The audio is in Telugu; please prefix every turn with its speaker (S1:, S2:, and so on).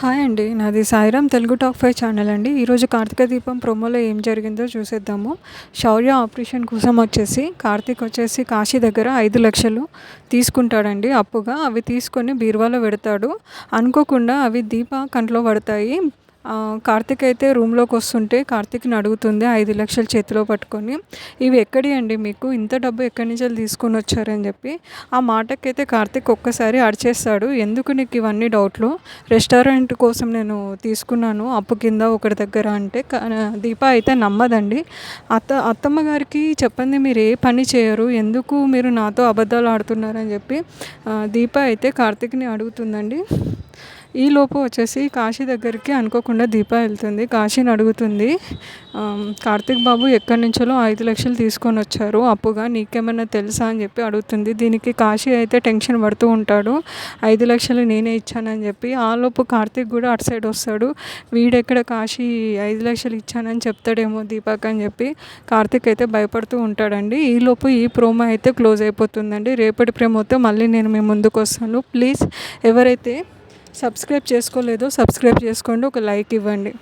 S1: హాయ్ అండి. నాది Sairam Telugu talk five channel అండి. ఈరోజు కార్తీక దీపం ప్రోమోలో ఏం జరిగిందో చూసేద్దాము. శౌర్య ఆపరేషన్ కోసం వచ్చేసి కార్తీక్ వచ్చేసి కాశీ దగ్గర ఐదు లక్షలు తీసుకుంటాడండి అప్పుగా. అవి తీసుకొని బీరువాలో పెడతాడు. అనుకోకుండా అవి దీప కంట్లో పడతాయి. కార్తిక్ అయితే రూమ్లోకి వస్తుంటే కార్తిక్ని అడుగుతుంది ఐదు లక్షలు చేతిలో పట్టుకొని ఇవి ఎక్కడి అండి మీకు? ఇంత డబ్బు ఎక్కడి నుంచి తీసుకొని వచ్చారని చెప్పి. ఆ మాటకైతే కార్తిక్ ఒక్కసారి అడిచేస్తాడు ఎందుకు నీకు ఇవన్నీ డౌట్లు? రెస్టారెంట్ కోసం నేను తీసుకున్నాను అప్పు కింద ఒకటి దగ్గర అంటే. దీప అయితే నమ్మదండి. అత్త అత్తమ్మ గారికి చెప్పండి మీరు ఏ పని చేయరు ఎందుకు మీరు నాతో అబద్ధాలు ఆడుతున్నారని చెప్పి. దీప అయితే కార్తిక్ని అడుగుతుందండి. ఈలోపు వచ్చేసి కాశీ దగ్గరికి అనుకోకుండా దీప వెళ్తుంది. కాశీని అడుగుతుంది. కార్తిక్ బాబు ఎక్కడి నుంచో ఐదు లక్షలు తీసుకొని వచ్చారు. అప్పుగా నీకేమైనా తెలుసా అని చెప్పి అడుగుతుంది. దీనికి కాశీ అయితే టెన్షన్ పడుతూ ఉంటాడు. ఐదు లక్షలు నేనే ఇచ్చానని చెప్పి ఆలోపు కార్తిక్ కూడా అటు సైడ్ వస్తాడు. వీడెక్కడ కాశీ ఐదు లక్షలు ఇచ్చానని చెప్తాడేమో దీపక్ అని చెప్పి కార్తిక్ అయితే భయపడుతూ ఉంటాడండి. ఈలోపు ఈ ప్రోమో అయితే క్లోజ్ అయిపోతుందండి. రేపటి ప్రేమతో మళ్ళీ నేను మీ ముందుకు వస్తాను. ప్లీజ్ ఎవరైతే సబ్స్క్రైబ్ చేసుకోలేదో సబ్స్క్రైబ్ చేసుకోండి ఒక లైక్ ఇవ్వండి.